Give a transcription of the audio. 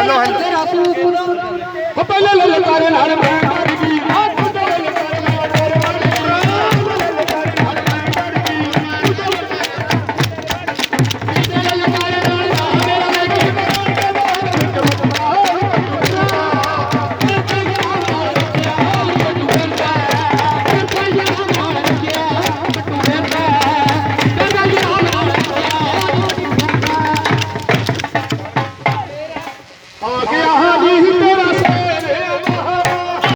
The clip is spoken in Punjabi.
ਹੈਲੋ ਹੈਲੋ ਤੇਰਾ ਤੂੰ que a